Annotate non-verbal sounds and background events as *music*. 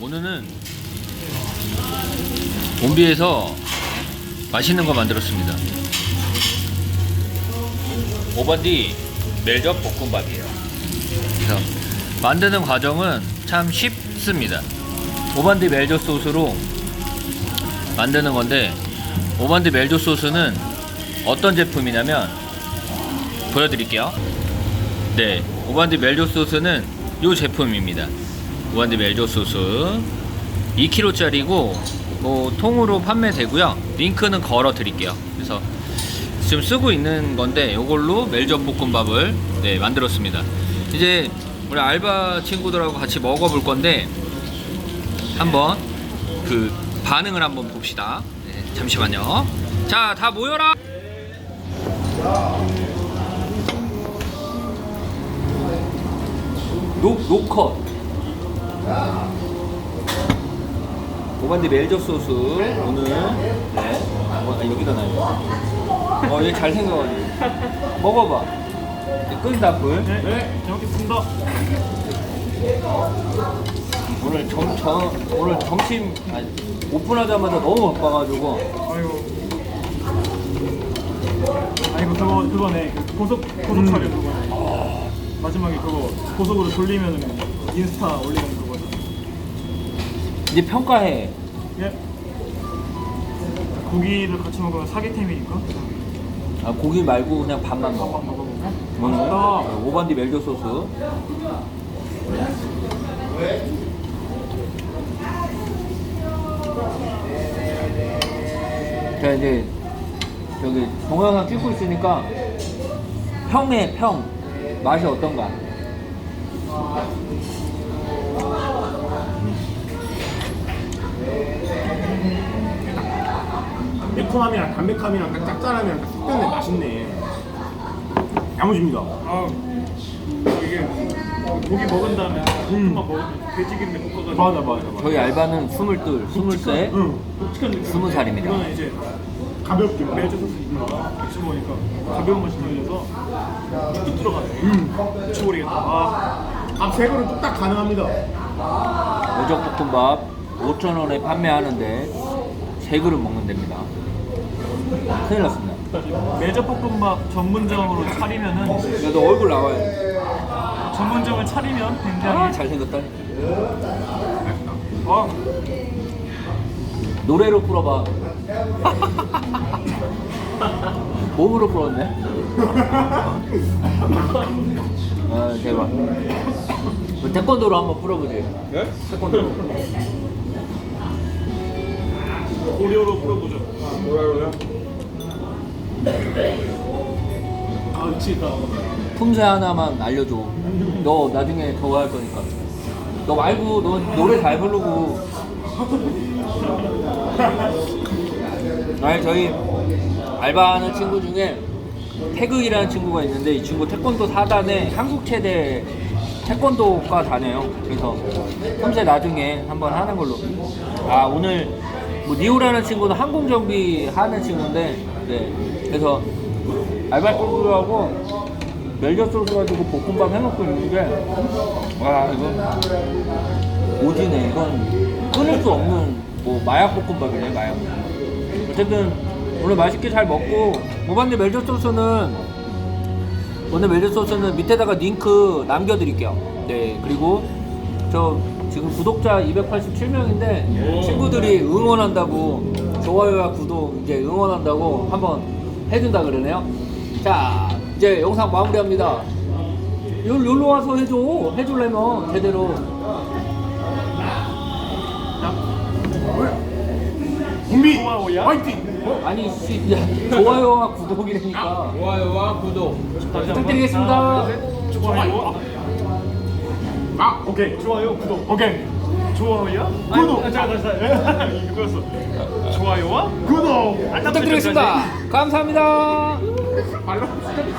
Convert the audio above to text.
오늘은 봄비에서 맛있는 거 만들었습니다. 오반디 멜젓 볶음밥이에요. 그래서 만드는 과정은 참 쉽습니다. 오반디 멜젓 소스로 만드는 건데 오반디 멜젓 소스는 어떤 제품이냐면 보여드릴게요. 네, 오반디 멜젓 소스는 이 제품입니다. 오반디 멜젓 소스 2kg짜리고 뭐 통으로 판매되고요. 링크는 걸어 드릴게요. 그래서 지금 쓰고 있는 건데 이걸로 멜젓 볶음밥을 네, 만들었습니다. 이제 우리 알바 친구들하고 같이 먹어볼 건데 한번 그 반응을 한번 봅시다. 네, 잠시만요. 자, 다 모여라. 노, 노컷 오반디 멜젓 소스 오늘 네 어, 아, 여기다 놔요 어 얘 잘 생겨가지고 먹어봐 이제 끓인다 불 네, 잘 먹겠습니다. 오늘 점, 점, 오늘 점심 아니, 오픈하자마자 너무 바빠가지고 아이고. 아이고 그거 그거네. 그 고속 고속 처리 그거네. 마지막에 그거 고속으로 돌리면 인스타 올리는 그거죠. 이제 평가해 예. 고기를 같이 먹으면 사기템이니까. 아, 고기 말고 그냥 밥만 한번 먹어 먹어보고. 오늘 맛있다. 오반디 멜젓 소스 자 이제 저기 동영상 찍고 있으니까 평의 평 맛이 어떤가 매콤함이랑 담백함이랑 딱 짭짤함이랑 딱 섞였네 맛있네 야무집니다 아 이게 고기 먹은 다음에 볶음밥 먹으면 돼지기름에 볶아가지고. 맞아 맞아 맞아 저희 알바는 스물둘 스물세 응 묵직한 느낌. 스무 살입니다. 이거는 이제 가볍게 멜젓 소스니까 같이 먹으니까 가벼운 맛이 들려서 뚝 들어가네. 음. 미쳐 버리겠다. 아, 밥세 그릇 뚝딱 가능합니다 멜젓 볶음밥 5,000원에 판매하는데 세 그릇 먹는 됩니다 큰일 났습니다. 멜젓 볶음밥 전문점으로 차리면은 야, 너 얼굴 나와요. 전문점을 차리면 아, 굉장히 잘생겼다니 어, 노래로 풀어봐. 몸으로 풀었네. 아 대박. 뭐 태권도로 한번 풀어보지. 네? 태권도로. 고려로 풀어보죠. 뭐라고요? 아, 미치겠다. 품새 하나만 알려줘. 너 나중에 저거 할 거니까. 너 말고 너 노래 잘 부르고. *laughs* 아니 저희 알바하는 친구 중에 태극이라는 친구가 있는데 이 친구 태권도 4단에 한국 최대 태권도과 다녀요. 그래서 품새 나중에 한번 하는 걸로. 아 오늘 뭐 니오라는 친구는 항공 정비 하는 친구인데 네. 그래서 알바 친구하고 멜젓 소스 가지고 볶음밥 해먹고 있는데 와 이건 오지네. 이건 끊을 수 없는 뭐 마약 볶음밥이네 마약. 어쨌든 오늘 맛있게 잘 먹고 무반대 멜젓 소스는 오늘 멜젓 소스는 밑에다가 링크 남겨드릴게요. 네 그리고 저 지금 구독자 287명인데 친구들이 응원한다고 좋아요와 구독 이제 응원한다고 한번 해준다 그러네요 자 이제 영상 마무리합니다 요, 요로 와서 해줘 해줄래면 제대로 좋아요야? 화이팅 아니 씨 야, 좋아요와 구독이라니까 좋아요와 구독. 부탁드리겠습니다. 둘, 셋. 좋아요. 아 오케이 좋아요, 구독. 오케이 좋아요야? 구독. 아, 잠깐, 잠깐. 이거였어. 좋아요와 구독 부탁드리겠습니다 감사합니다 *laughs*